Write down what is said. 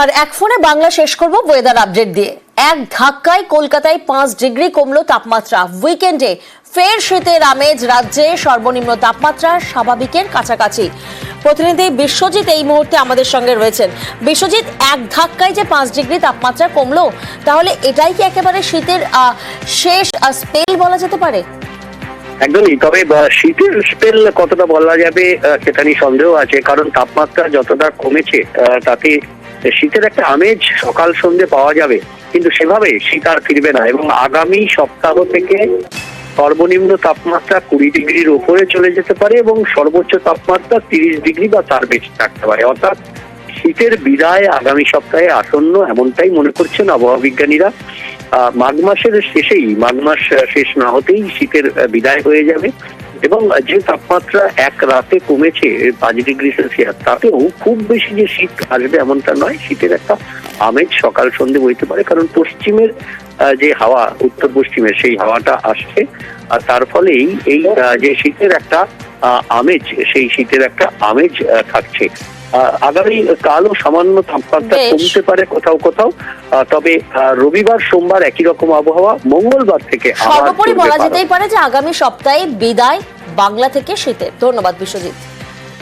আর এক ফোনে বাংলা শেষ করব ওয়েদার আপডেট দিয়ে। এক ধাক্কায় কলকাতায় পাঁচ ডিগ্রি কমলো তাপমাত্রা। উইকেন্ডে ফের শীতের আমেজ, রাজ্যে সর্বনিম্ন তাপমাত্রা স্বাভাবিকের কাছাকাছি। প্রতিনিধি বিশ্বজিৎ এই মুহূর্তে আমাদের সঙ্গে রয়েছেন। বিশ্বজিৎ, এক ধাক্কায় যে পাঁচ ডিগ্রি তাপমাত্রা কমলো, তাহলে এটাই কি একেবারে শীতের শেষ স্পেল বলা যেতে পারে? একদমই, তবে শীতের স্পেল কতটা বলা যাবে সেটা নিয়ে সন্দেহ আছে। কারণ তাপমাত্রা যতটা কমেছে তাতে শীতের একটা আমেজ সকাল সন্ধে পাওয়া যাবে। কিন্তু সেভাবে শীত আর ফিরবে না এবং আগামী সপ্তাহ থেকে সর্বনিম্ন তাপমাত্রা কুড়ি ডিগ্রির উপরে চলে যেতে পারে এবং সর্বোচ্চ তাপমাত্রা তিরিশ ডিগ্রি বা তার বেশি থাকতে পারে। অর্থাৎ শীতের বিদায় আগামী সপ্তাহে আসন্ন এমনটাই মনে করছেন আবহাওয়া বিজ্ঞানীরা। মাঘ মাসের শেষেই, মাঘ মাস শেষ না হতেই শীতের বিদায় হয়ে যাবে। এবং যে তাপমাত্রা এক রাতে কমেছে, পাঁচ ডিগ্রি সেলসিয়াস, তাতেও খুব বেশি যে শীত আসবে এমনটা নয়, শীতের একটা আমেজ সকাল সন্ধে বইতে পারে, কারণ পশ্চিমের যে হাওয়া, উত্তর পশ্চিমের সেই হাওয়াটা আসছে, আর তার ফলেই এই যে শীতের একটা আমেজ, সেই শীতের একটা আমেজ থাকছে। আগামী কালও সামান্য তাপমাত্রা কমতে পারে কোথাও কোথাও। তবে রবিবার সোমবার একই রকম আবহাওয়া। মঙ্গলবার থেকে সর্বোপরি বলা যেতেই পারে যে আগামী সপ্তাহে বিদায় বাংলা থেকে শীতের ধন্যবাদ বিশ্বজিৎ।